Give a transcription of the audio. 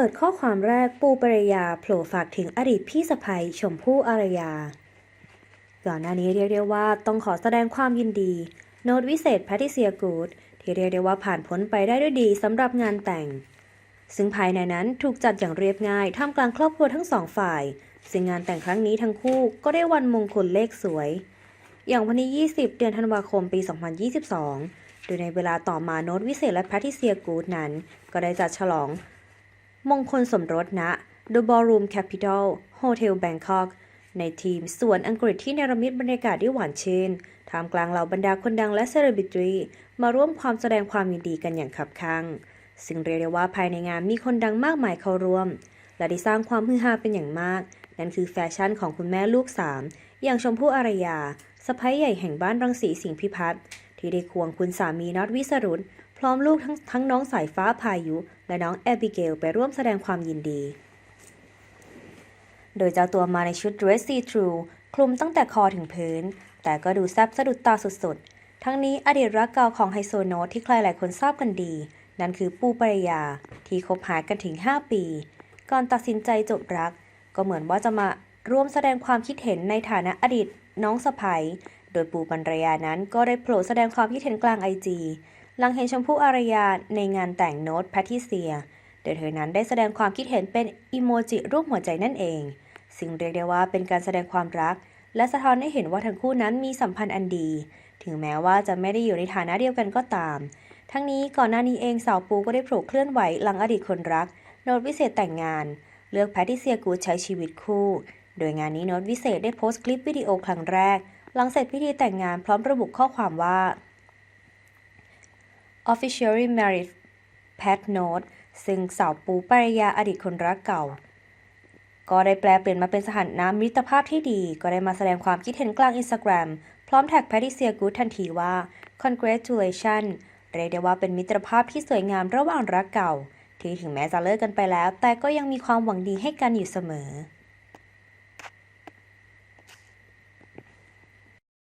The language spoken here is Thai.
เปิดข้อความแรกปูปรายาโผล่ฝากถึงอดีตพี่สะใภ้ชมพู่อารยา ก่อนหน้านี้เรียกได้ว่าต้องขอแสดงความยินดี โน้ตวิเศษแพทิเซียกูดที่เรียกได้ว่าผ่านพ้นไปได้ด้วยดีสำหรับงานแต่ง ซึ่งภายในนั้นถูกจัดอย่างเรียบง่ายท่ามกลางครอบครัวทั้งสองฝ่าย ซึ่งงานแต่งครั้งนี้ทั้งคู่ก็ได้วันมงคลเลขสวย อย่างวันที่ 20 เดือนธันวาคมปี 2022 โดยในเวลาต่อมาโน้ตวิเศษและแพทิเซียกูดนั้น ก็ได้จัดฉลอง มงคลสมรสณ The Ballroom Capital Hotel Bangkok ในทีมส่วนอังกฤษที่เนรมิตบรรยากาศได้หวานชื่นท่ามกลางเหล่าบรรดาคนดังและเซเลบริตี้มาร่วมความแสดงความยินดีกันอย่างขับคังซึ่งเรียกได้ว่าภายในงานมีคนดังมากมายเข้าร่วม และได้สร้างความฮือฮาเป็นอย่างมาก นั่นคือแฟชั่นของคุณแม่ลูกสามอย่างชมพู่อารยาสะพ้ยใหญ่แห่งบ้านรังสีสิงห์พิพัฒน์ที่ได้ควงคุณสามีน็อตวิสรุต พร้อมลูกทั้งทั้งน้องสายฟ้าพายุ และน้องแอบิเกลไปร่วมแสดงความยินดี โดยเจ้าตัวมาในชุด dress see through คลุมตั้งแต่คอถึงพื้น แต่ก็ดูแซ่บสะดุดตาสุดๆ ทั้งนี้อดีตรักเก่าของไฮโซโนตที่ใครหลายคนทราบกันดี นั่นคือปูปรายา ที่คบหากันถึง 5 ปี ก่อนตัดสินใจจบรัก ก็เหมือนว่าจะมาร่วมแสดงความคิดเห็นในฐานะอดีตน้องสะใภ้โดยปูปรายานั้นก็ได้โผล่แสดงความคิดเห็นกลางไอจี หลังเห็นชมพู่อารยาในงานแต่งโน้ตแพทิเซีย โดยเธอนั้นได้แสดงความคิดเห็นเป็นอิโมจิรูปหัวใจนั่นเอง ซึ่งเรียกได้ว่าเป็นการแสดงความรัก และสะท้อนให้เห็นว่าทั้งคู่นั้นมีสัมพันธ์อันดี ถึงแม้ว่าจะไม่ได้อยู่ในฐานะเดียวกันก็ตาม ทั้งนี้ก่อนหน้านี้เองสาวปูก็ได้โผล่เคลื่อนไหวหลังอดีตคนรัก โน้ตวิเศษแต่งงาน เลือกแพทิเซียกูใช้ชีวิตคู่ โดยงานนี้โน้ตวิเศษได้โพสต์คลิปวิดีโอครั้งแรก หลังเสร็จพิธีแต่งงานพร้อมระบุข้อความว่า officially married Pat Note ซึ่งสาวปูปรายาอดีตคนรักเก่า ก็ได้แปลเปลี่ยนมาเป็นสถานะมิตรภาพที่ดี ก็ได้มาแสดงความคิดเห็นกลางอินสตาแกรมพร้อมแท็กแพทริเซียกูดทันทีว่า congratulation เรียกได้ว่าเป็นมิตรภาพที่สวยงามระหว่างรักเก่า ที่ถึงแม้จะเลิกกันไปแล้ว แต่ก็ยังมีความหวังดีให้กันอยู่เสมอ